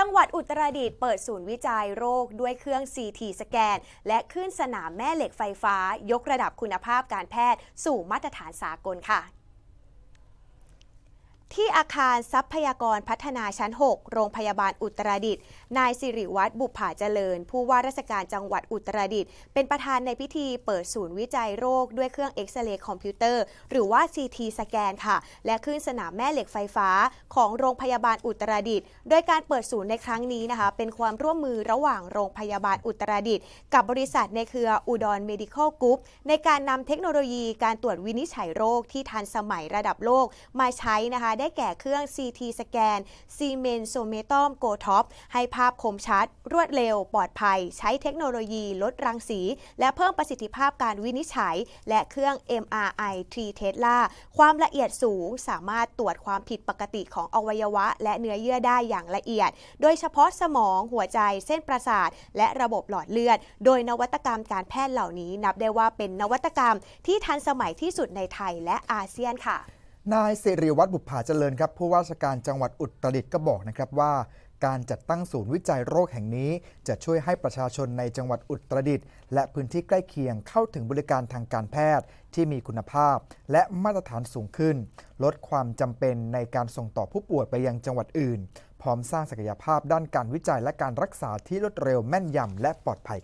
จังหวัดอุตรดิตถ์เปิดศูนย์วิจัยโรคด้วยเครื่อง CT สแกน และขึ้นสนามแม่เหล็กไฟฟ้า ยกระดับคุณภาพการแพทย์สู่มาตรฐานสากลค่ะ ที่อาคารทรัพยากรพัฒนาชั้น 6 โรงพยาบาลอุตรดิตถ์นายสิริวัตรบุปผาเจริญ ผู้ว่าราชการจังหวัดอุตรดิตถ์เป็นประธานในพิธีเปิดศูนย์วิจัยโรคด้วยเครื่องเอ็กซเรย์คอมพิวเตอร์ หรือว่า CT สแกนค่ะ และขึ้นสนามแม่เหล็กไฟฟ้าของโรงพยาบาลอุตรดิตถ์โดยการเปิดศูนย์ในครั้งนี้นะคะ เป็นความร่วมมือระหว่างโรงพยาบาลอุตรดิตถ์กับบริษัทในเครืออุดรเมดิคอลกรุ๊ปในการนำเทคโนโลยีการตรวจวินิจฉัยโรคที่ทันสมัยระดับโลกมาใช้นะคะได้แก่เครื่อง CT สแกนซีเมนโซเมตอมโกท็อปให้ภาพคมชัด รวดเร็ว ปลอดภัย ใช้เทคโนโลยี ลดรังสี และเพิ่มประสิทธิภาพการวินิจฉัย และเครื่อง MRI 3 Tesla ความละเอียดสูงสามารถตรวจความผิดปกติของอวัยวะ และเนื้อเยื่อได้อย่างละเอียด โดยเฉพาะสมองหัวใจเส้นประสาท และระบบหลอดเลือด โดยนวัตกรรมการแพทย์เหล่านี้นับได้ว่าเป็นนวัตกรรมที่ทันสมัยที่สุดในไทยและอาเซียนค่ะ นายสิริวัตรบุปผาเจริญครับผู้ว่าราชการจังหวัดอุตรดิตถ์ก็บอกนะครับว่า การจัดตั้งศูนย์วิจัยโรคแห่งนี้ จะช่วยให้ประชาชนในจังหวัดอุตรดิตถ์และพื้นที่ใกล้เคียงเข้าถึงบริการทางการแพทย์ที่มีคุณภาพ และมาตรฐานสูงขึ้น ลดความจำเป็นในการส่งต่อผู้ป่วยไปยังจังหวัดอื่น พร้อมสร้างศักยภาพด้านการวิจัยและการรักษาที่รวดเร็วแม่นยำและปลอดภัย